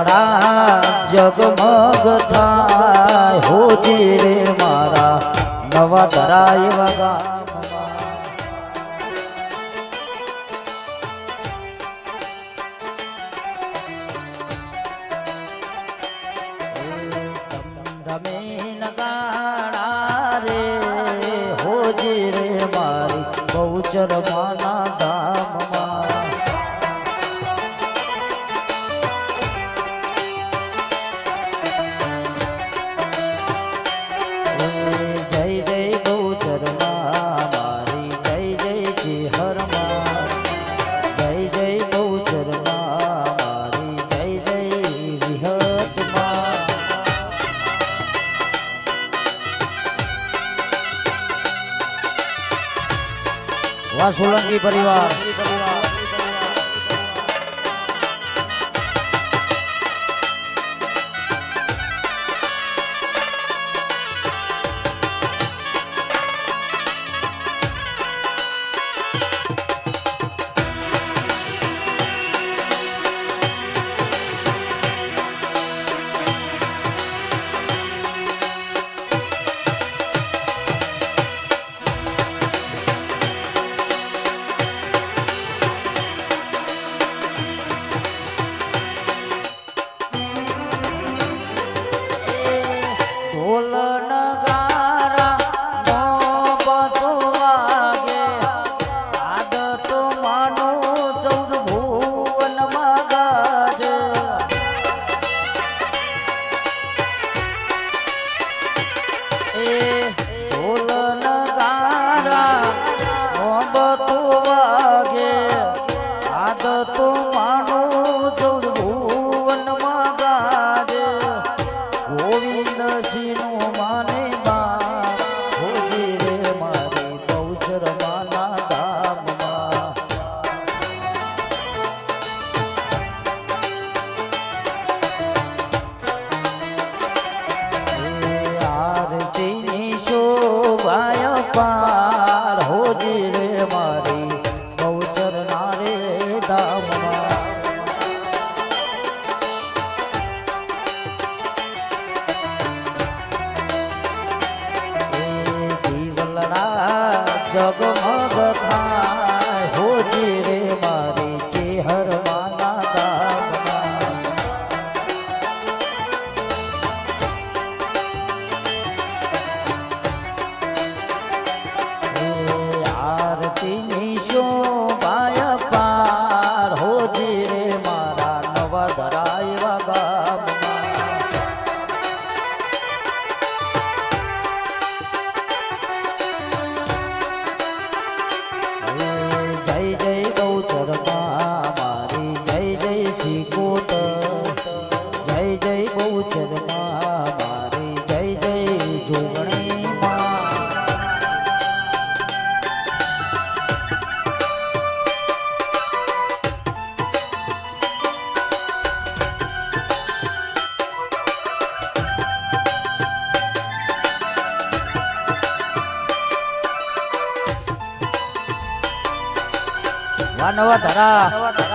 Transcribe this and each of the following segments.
મારા જગમગ થાય. હોજી રે મારા નવા ધરાય વગા. રે. હોજી રે મારી સુખી પરિવાર. জগমগ ধাম જય જય બહુ મારી જય જય જોગણી વાનવા ધરા.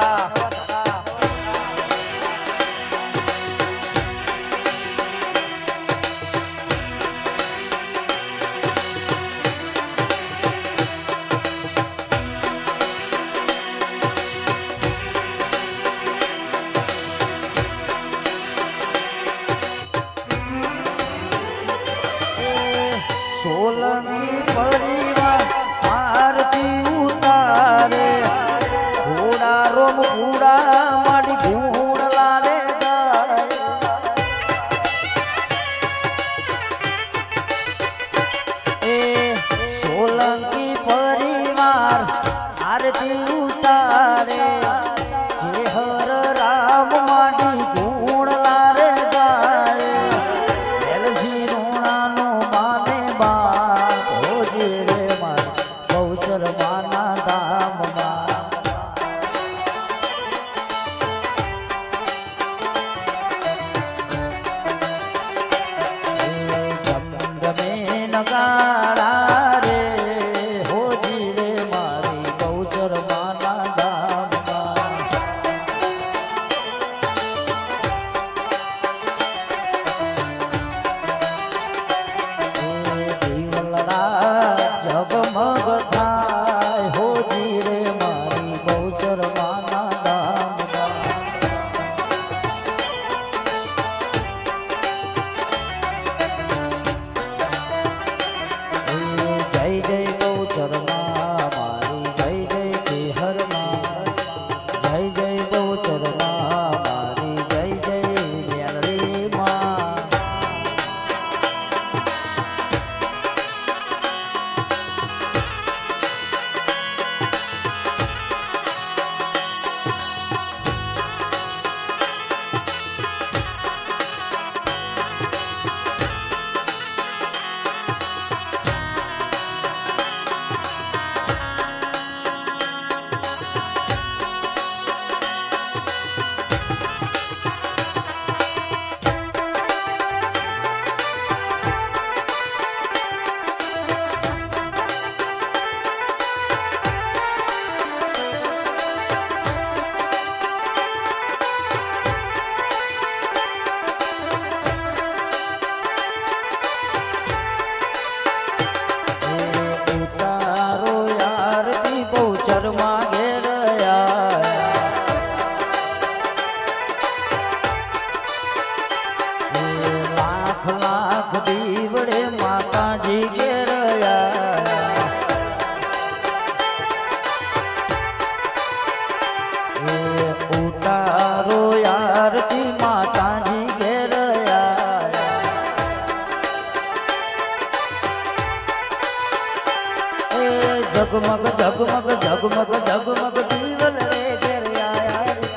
જગમગ જગમગ દીવલ રે ઘેર આયા રે.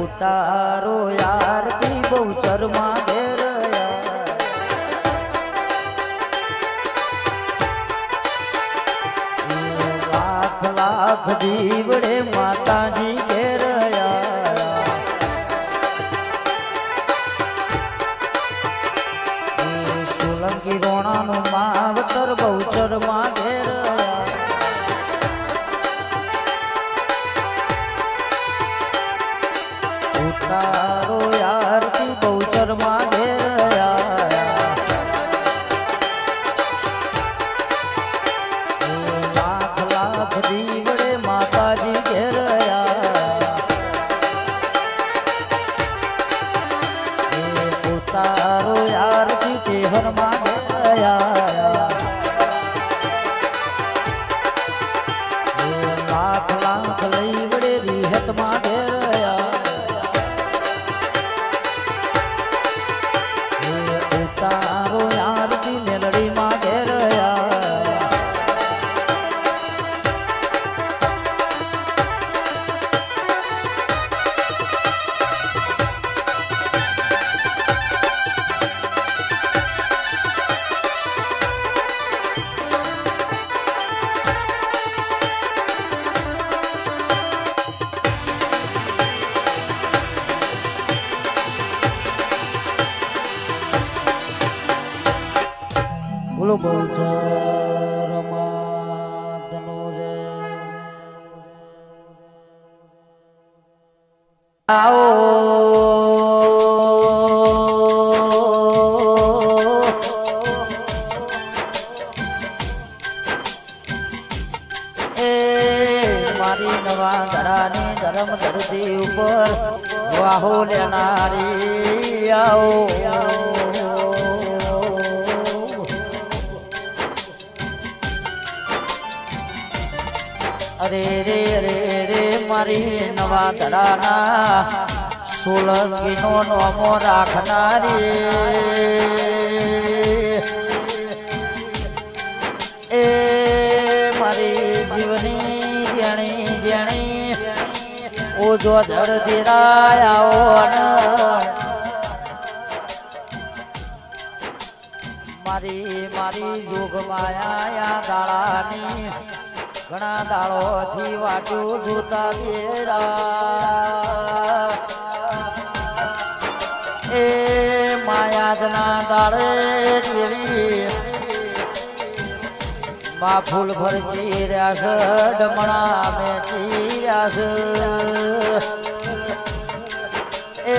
ઉતારો યાર, તી બહુ શરમા ઘેર લાખ લાખ દીવડે માતાજી ઘેર સોલંકી રોણાનું માવતર બહુચરમાં બોલો ધરાના સોલંકીનો નોમો રાખનારી. એ મારી જીવની જેણી જેણી, ઓજો જળ જીરાયા મારી મારી જોગમાયા દાળાની ઘણા દાળોથી વાટું જોતા દેરા એ માયાજના દાળે જેવી માં ફૂલ ભર ચીર્યા છે, ડમણા મેં ચીર્યા છે. એ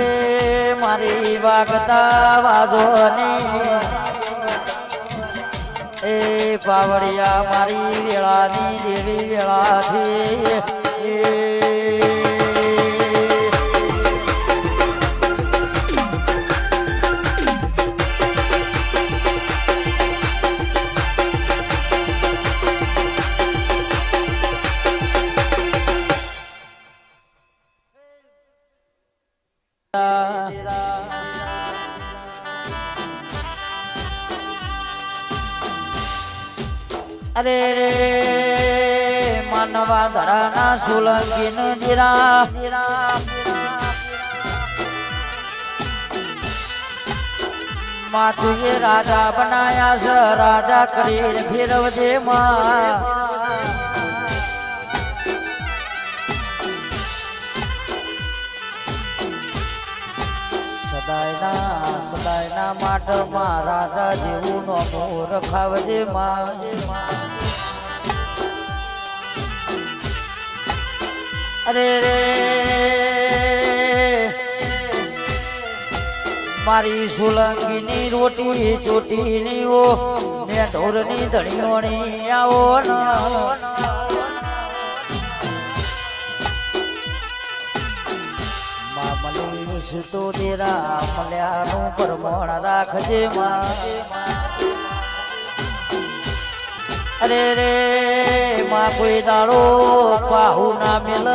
મારી વાગતા વાજોની એ પાવડિયા મારી વેળાની દેવી વેળાથી. એ અરે માનવા ધરાના સોલંકીન દીરા માતુએ રાજા બનાયા છે, રાજા કરી ફેરવજે માં. સદાયના સદાયના માટમાં રાજા જેવું નોમો રખાવજે માં. અરે રે. મારી સોલંકીની રોટી ચોટીની ઓ, ને ઢોરની ધણીઓની આવો મામલી સુતો દેરા મલ્યાનું પરમણ રાખજે માં. અરે રે, માં કોઈ દાડો પાહુ ના મેલ.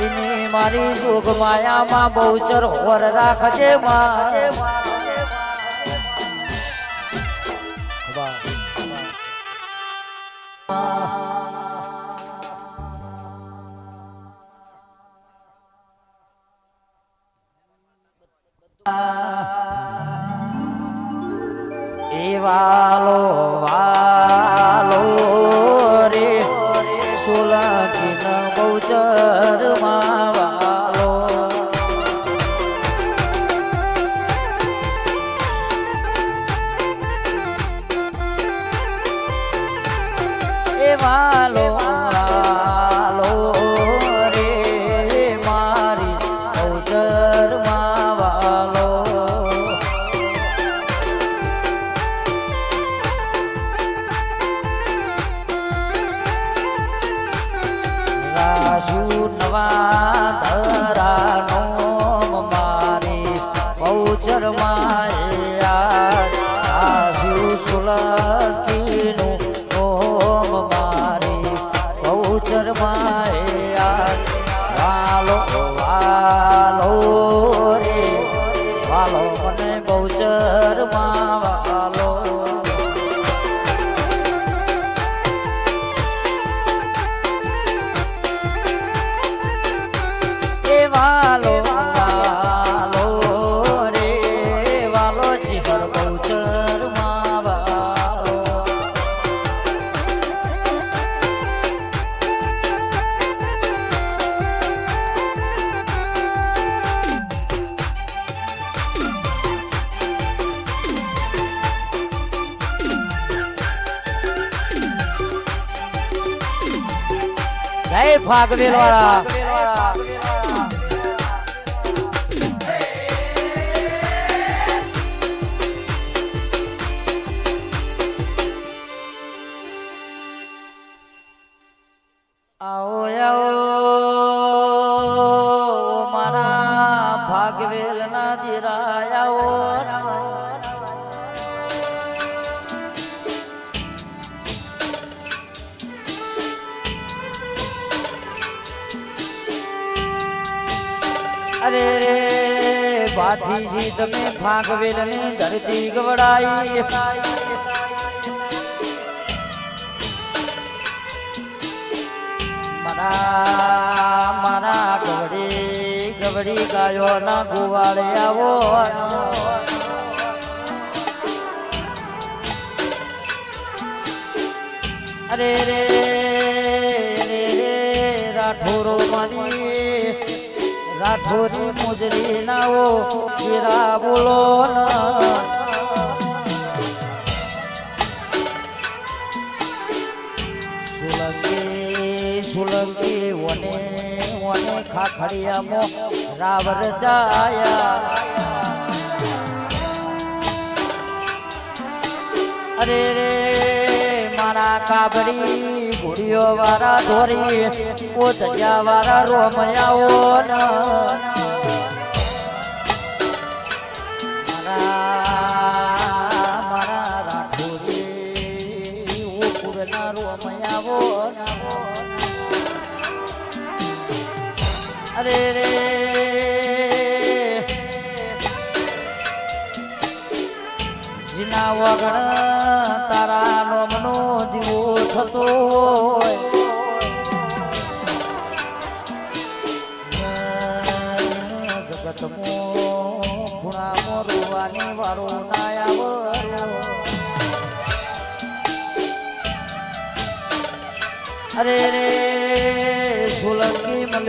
એની મારી જોગ માયામાં બહુ સરોવર રાખજે મારે એવાલો વા રાશુ નવા ધરાનો મારે પૌચર માયા શિવ સુલકીનું જય ફાગવેલ વાળા આવો આવો મારા ભાગવેલ ના જીરા આવો. અરે ભાથીજી તમે ભાગવેલની ધરતી ગવડાઈ. મારા મારા ગવડી ગવડી ગાયો ના ગુવાળે આવો અરે રે રે, રાઠોરો મારી. રાઠોરી મુજરી નાઓ હીરા બોલો સુલંકી સુલંકી વને વને ખાખડિયામો રાવર જાયા અરે રે, મારા કાબડી ઘોડીઓ વાળા ધોરી ઓ દરિયા વાળા રોમયાઓ મારા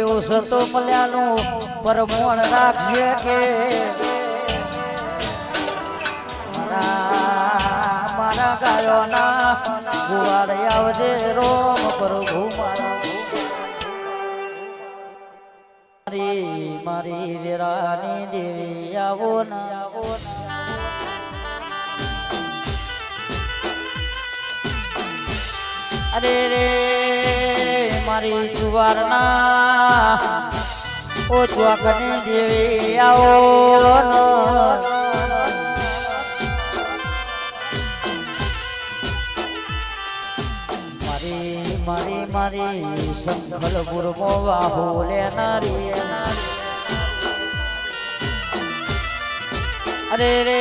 મળ્યો સતો મળ્યાનું પરમણ રાખશે કે. મારા ગાયોના ગુવાડ આવજે રોમ પ્રભુ, મારી મારી વેરાની દેવી આવો ના. આવો અરે રે. મારી જુવારના ઓ ચોકની દેવી આવો મારી મારી મારી સંખલપુરમો વાહુ લેનારી. અરે રે,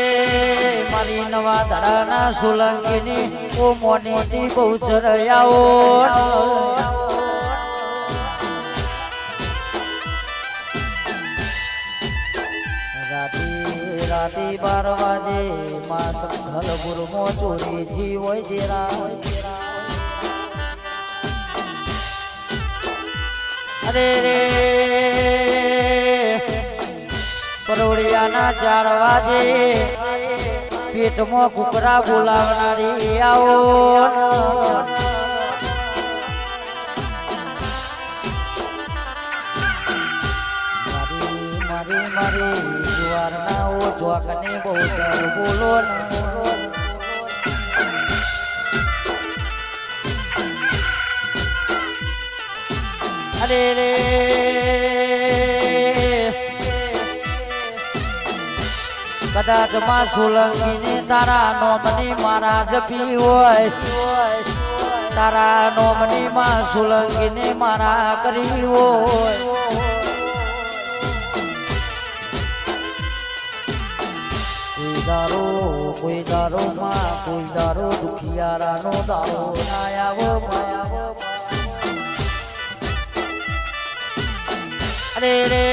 મારી નવા દાડાના સોલંકીની ઓ મોની બહુ ચરયાઓ રાતે બાર વાજે માં સંઘલ ગુરમો ચોરી હોય જે અરે રે. પરોડિયાના ચાર વાજે પેટમાં કુકરા બોલાવનારી આવો મારી મારી. ચોકની બહુ ચર બોલો અરે રે. કદાચમાં સોલંકી ને તારા નોમની મારા જપી હોય. તારા નોમની માં સોલંકી ને મારા કરી હોય. કોઈ દારો કોઈ દારો માં કોઈ દારો દુખિયારાનો દારો. આવો અરે રે,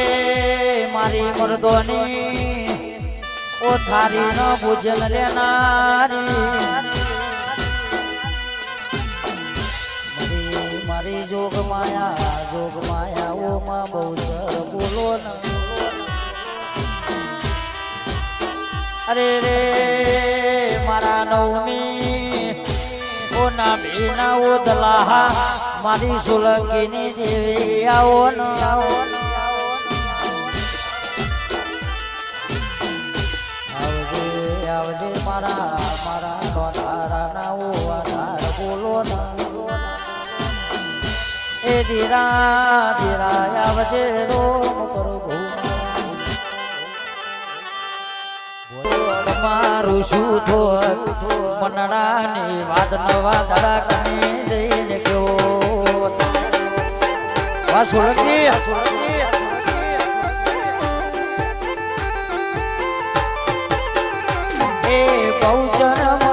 મારી મરદોની, ઓ થારી નો ભોજન લેનારી. મારી જોગ માયા જોગ માયા ઓ માં બહુ બોલો ન. અરે રે, મારા નવમી, ઓના ભીના ઓ દલાહા મારી સોલંકીની દેવી આવો ન આવો ધીરા ધીરા આવજે રોમ પ્રભુ મારું શું થોત મનડાની વાત નવા ધડા કને જઈને ગયો વા એ બહુ મણી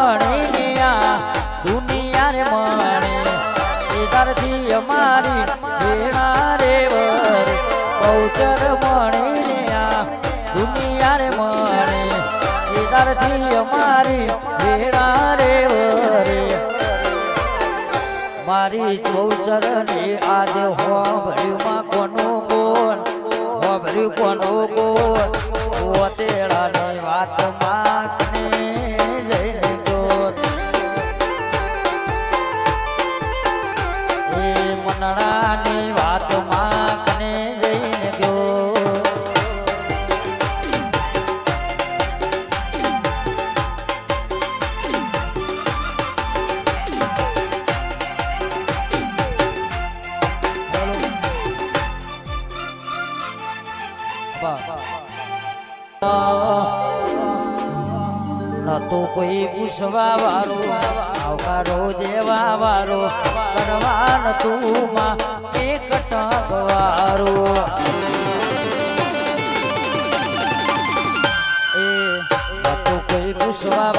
મારી ચૌચર ને આજે હોભળ્યું માં કોનું કોણ? હોભળ્યું કોનું કોણ? વાત પૂછવા વાળો આવકારો દેવા વાળો કરવા નતું માં એક ટક વારો કોઈ પૂછવા